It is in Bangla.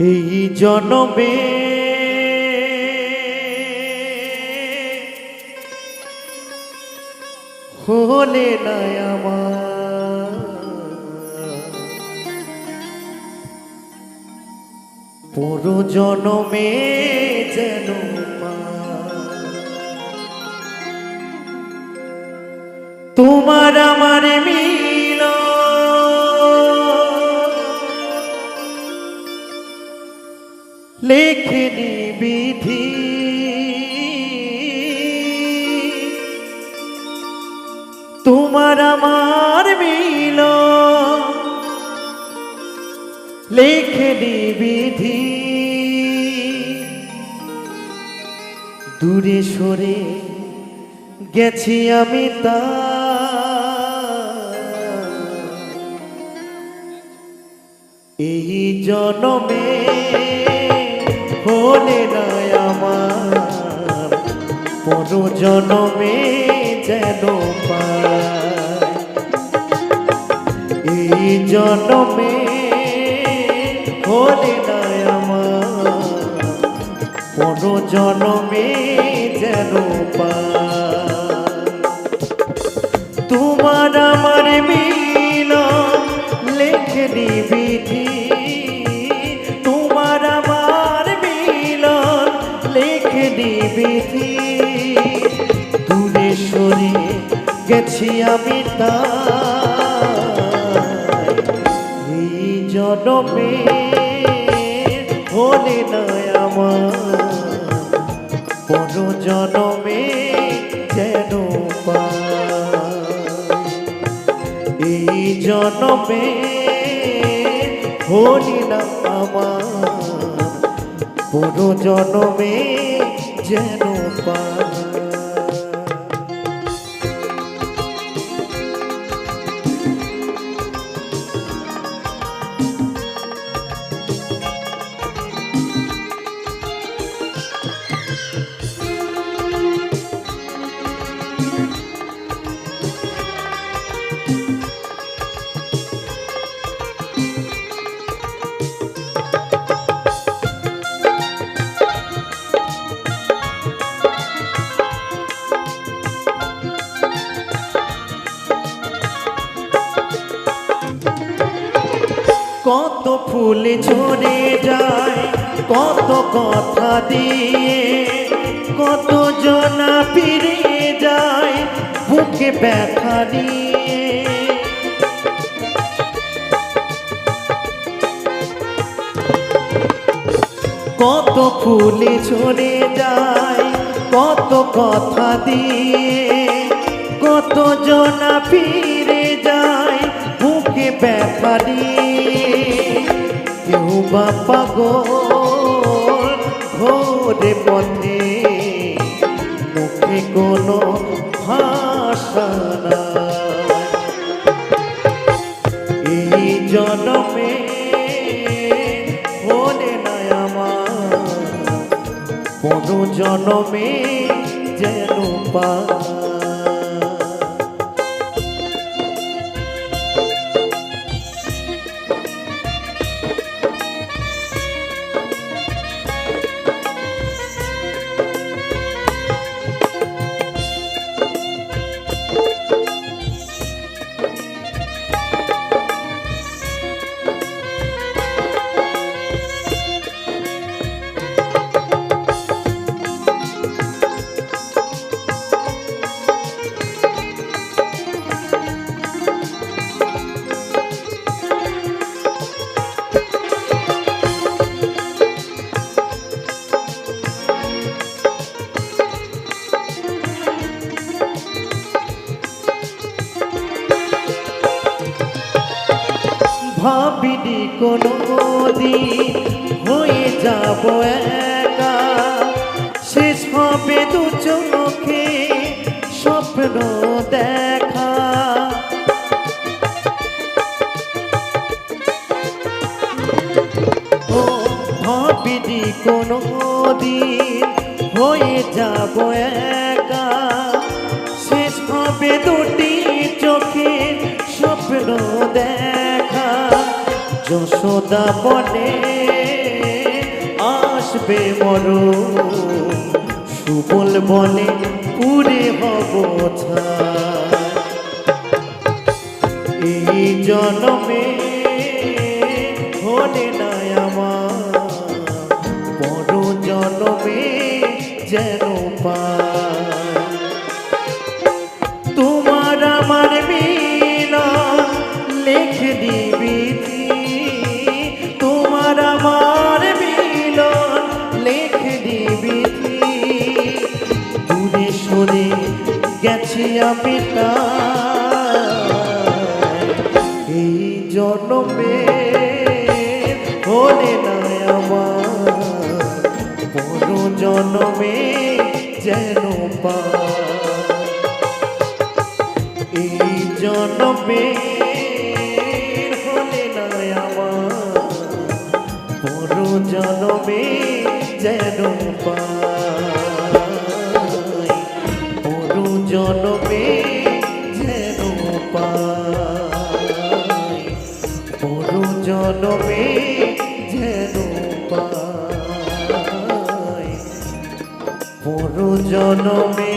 এই জনমে হলে না আমার পুরো জনমে যেন। তোমার আমার মিল তোমার আমার মিল লেখনি বিধি। দূরে সরে গেছি আমি তা। এই জনমে হলে না আমার পর জনমে যেন এই জনমে হলে না আমার পর জনমে যেন পা তোমার আমার সরে গেছি আমি এই জনমে হলে না আমার পর জনমে যেন এই জনমে হলি না আমার পর জনমে যেন পাই। কত ফুল ঝরে যায়, কত কথা দিয়ে, কত জনা ফিরে যায়, বুকে ব্যথা নিয়ে কত ফুলে ঝরে যায়, কত কথা দিয়ে, কত জনা ফিরে যায়, বুকে ব্যথা নিয়ে কেউ বা পাগল, ঘোরে পথে। মুখে কোনো ভাষা এই জনমে হলে না আমার। কোন জনমে যেন পা কোনো দিন হয়ে যাব একা। শেষ হবে দু চোখে স্বপ্ন দেখা। ও ভাবিনি কোনো দিন হয়ে যাব একা। শেষ হবে দুটি যশোদা বনে আসবে মর সুবল বলে পুরে হব। এই জন্মে হলে না আমার বড় জন্মে যেন পাই আমি তাই। এই জন্মে হলে না আমার বড় জন্মে যেন পাই এই জন্মে হলে না আমার বড় জন্মে যেন পাই জন্মে যেন পাই। পুরো জন্মে